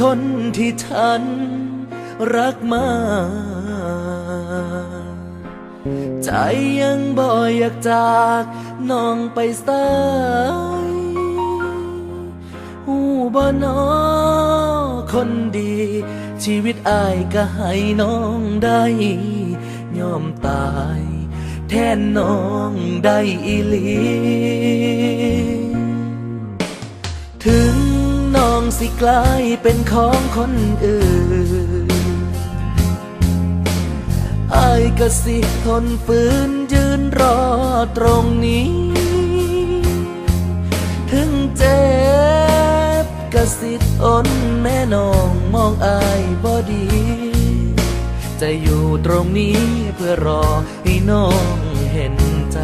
เธอคือคนที่ฉันรักมากใจยังบ่อยากจากน้องไปสายหูบ่นอคนดี ชีวิตอายก็ให้น้องได้ยอมตาย แทนน้องได้อีหลี สิกลายเป็นของคนอื่นอายก็สิทนฝืนยืนรอตรงนี้ ถึงเจ็บก็สิทนแม่น้องมองอายบ่ดี จะอยู่ตรงนี้เพื่อรอให้น้องเห็นใจ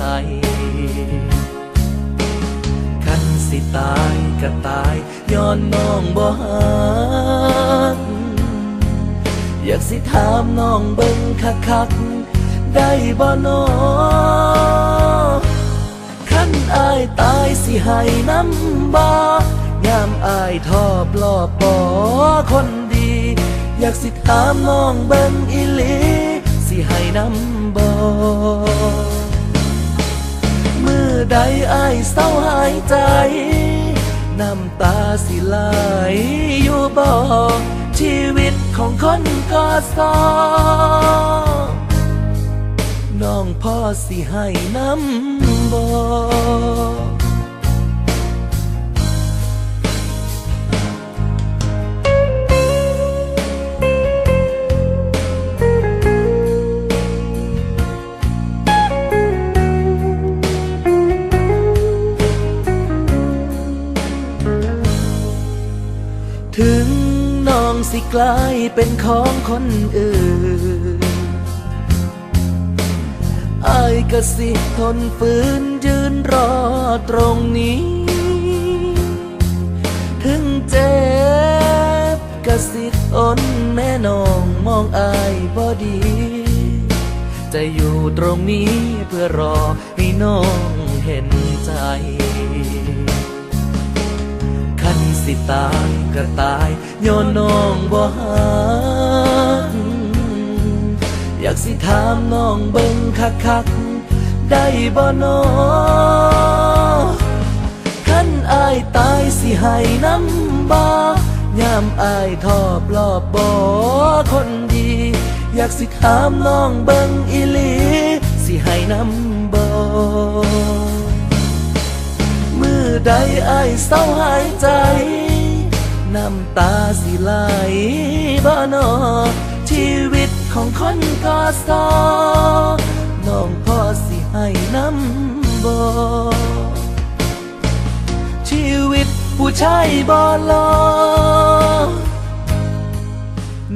คันสิตายก็ตายย้อนน้องบ่ฮักอยากสิถามน้องเบิ่งคักๆได้บ่น้อคันอายตายสิให้น้ำบ่ยามอายทอบลอบบ่คนดี อยากสิถามน้องเบิ่งอีหลีสิให้น้ำบ่มือใดอายเศร้าหายใจ น้ำตาสิไหลอยู่บ่ชีวิตของคนก็สอน้องพ่อสิให้น้ำบ่ ถึงน้องสิกลายเป็นของคนอื่นอายก็สิทนฝืนยืนรอตรงนี้ ถึงเจ็บก็สิทนแม่น้องมองอายบ่ดี จะอยู่ตรงนี้เพื่อรอให้น้องเห็นใจ สิตายก็ตายย้อนน้องบ่ฮักอยากสิถามน้องเบิ่งคักๆได้บ่น้อคันอายตายสิให้น้ำบ่ยามอายทอบลอบบ่คนดี อยากสิถามน้องเบิ่งอีหลี สิให้น้ำบ่ ใดอายเศร้าหายใจ น้ำตาสิไหลบ่นอชีวิตของคนก็สอน้องพ่อสิให้น้ำบ่ชีวิตผู้ชายบ่รอ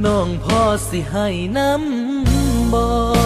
น้องพ่อสิให้น้ำบ่